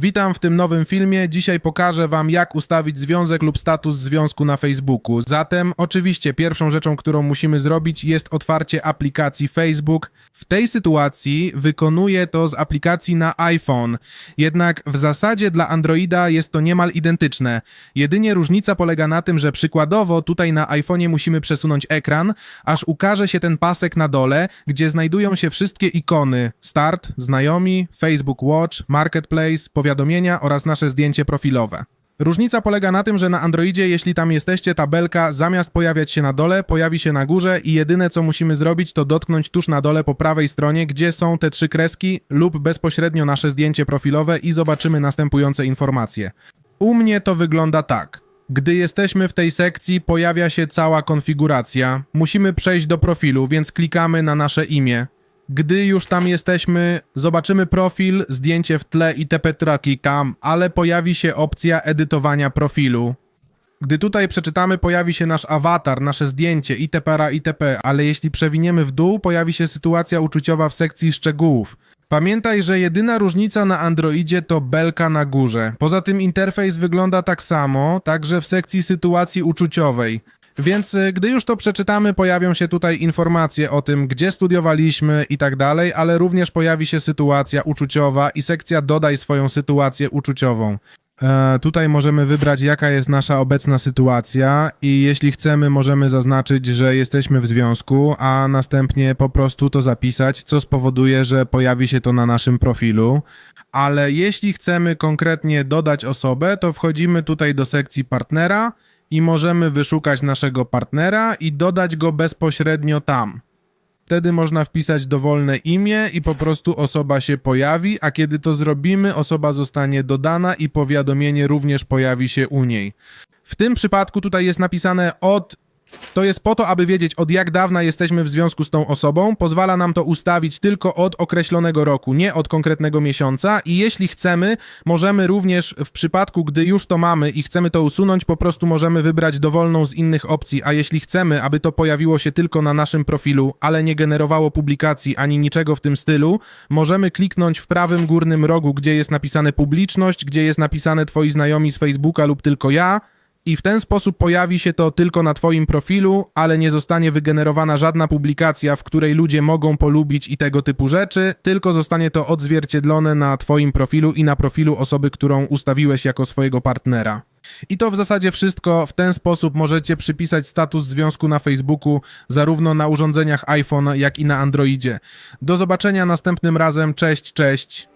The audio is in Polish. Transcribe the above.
Witam w tym nowym filmie. Dzisiaj pokażę Wam, jak ustawić związek lub status związku na Facebooku. Zatem, oczywiście, pierwszą rzeczą, którą musimy zrobić, jest otwarcie aplikacji Facebook. W tej sytuacji wykonuję to z aplikacji na iPhone. Jednak w zasadzie dla Androida jest to niemal identyczne. Jedynie różnica polega na tym, że przykładowo tutaj na iPhone'ie musimy przesunąć ekran, aż ukaże się ten pasek na dole, gdzie znajdują się wszystkie ikony: Start, Znajomi, Facebook Watch, Marketplace, powiadomienia oraz nasze zdjęcie profilowe. Różnica polega na tym, że na Androidzie, jeśli tam jesteście, tabelka zamiast pojawiać się na dole, pojawi się na górze i jedyne co musimy zrobić, to dotknąć tuż na dole po prawej stronie, gdzie są te trzy kreski lub bezpośrednio nasze zdjęcie profilowe i zobaczymy następujące informacje. U mnie to wygląda tak. Gdy jesteśmy w tej sekcji, pojawia się cała konfiguracja. Musimy przejść do profilu, więc klikamy na nasze imię. Gdy już tam jesteśmy, zobaczymy profil, zdjęcie w tle itp. klikam, ale pojawi się opcja edytowania profilu. Gdy tutaj przeczytamy, pojawi się nasz awatar, nasze zdjęcie itp. itp., ale jeśli przewiniemy w dół, pojawi się sytuacja uczuciowa w sekcji szczegółów. Pamiętaj, że jedyna różnica na Androidzie to belka na górze. Poza tym interfejs wygląda tak samo, także w sekcji sytuacji uczuciowej. Więc y, gdy już to przeczytamy, pojawią się tutaj informacje o tym, gdzie studiowaliśmy i tak dalej, ale również pojawi się sytuacja uczuciowa i sekcja dodaj swoją sytuację uczuciową. E, tutaj możemy wybrać, jaka jest nasza obecna sytuacja, i jeśli chcemy, możemy zaznaczyć, że jesteśmy w związku, a następnie po prostu to zapisać, co spowoduje, że pojawi się to na naszym profilu. Ale jeśli chcemy konkretnie dodać osobę, to wchodzimy tutaj do sekcji partnera i możemy wyszukać naszego partnera i dodać go bezpośrednio tam. Wtedy można wpisać dowolne imię i po prostu osoba się pojawi, a kiedy to zrobimy, osoba zostanie dodana i powiadomienie również pojawi się u niej. W tym przypadku tutaj jest napisane od. To jest po to, aby wiedzieć od jak dawna jesteśmy w związku z tą osobą. Pozwala nam to ustawić tylko od określonego roku, nie od konkretnego miesiąca. I jeśli chcemy, możemy również w przypadku, gdy już to mamy i chcemy to usunąć, po prostu możemy wybrać dowolną z innych opcji. A jeśli chcemy, aby to pojawiło się tylko na naszym profilu, ale nie generowało publikacji ani niczego w tym stylu, możemy kliknąć w prawym górnym rogu, gdzie jest napisane publiczność, gdzie jest napisane Twoi znajomi z Facebooka lub tylko ja i w ten sposób pojawi się to tylko na Twoim profilu, ale nie zostanie wygenerowana żadna publikacja, w której ludzie mogą polubić i tego typu rzeczy, tylko zostanie to odzwierciedlone na Twoim profilu i na profilu osoby, którą ustawiłeś jako swojego partnera. I to w zasadzie wszystko. W ten sposób możecie przypisać status związku na Facebooku zarówno na urządzeniach iPhone, jak i na Androidzie. Do zobaczenia następnym razem. Cześć, cześć.